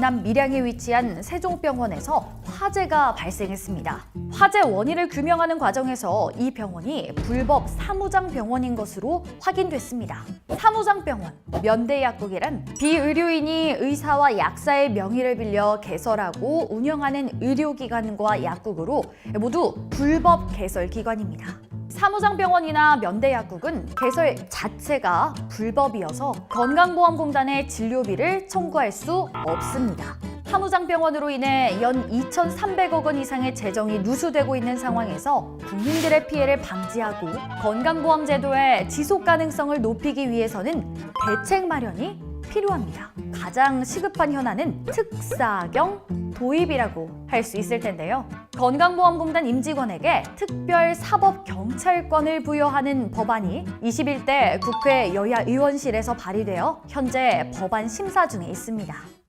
전남 밀양에 위치한 세종병원에서 화재가 발생했습니다. 화재 원인을 규명하는 과정에서 이 병원이 불법 사무장 병원인 것으로 확인됐습니다. 사무장 병원, 면대약국이란 비의료인이 의사와 약사의 명의를 빌려 개설하고 운영하는 의료기관과 약국으로 모두 불법 개설 기관입니다. 사무장병원이나 면대약국은 개설 자체가 불법이어서 건강보험공단의 진료비를 청구할 수 없습니다. 사무장병원으로 인해 연 2,300억 원 이상의 재정이 누수되고 있는 상황에서 국민들의 피해를 방지하고 건강보험 제도의 지속 가능성을 높이기 위해서는 대책 마련이 필요합니다. 가장 시급한 현안은 특사경 도입이라고 할 수 있을 텐데요. 건강보험공단 임직원에게 특별 사법 경찰권을 부여하는 법안이 21대 국회 여야 의원실에서 발의되어 현재 법안 심사 중에 있습니다.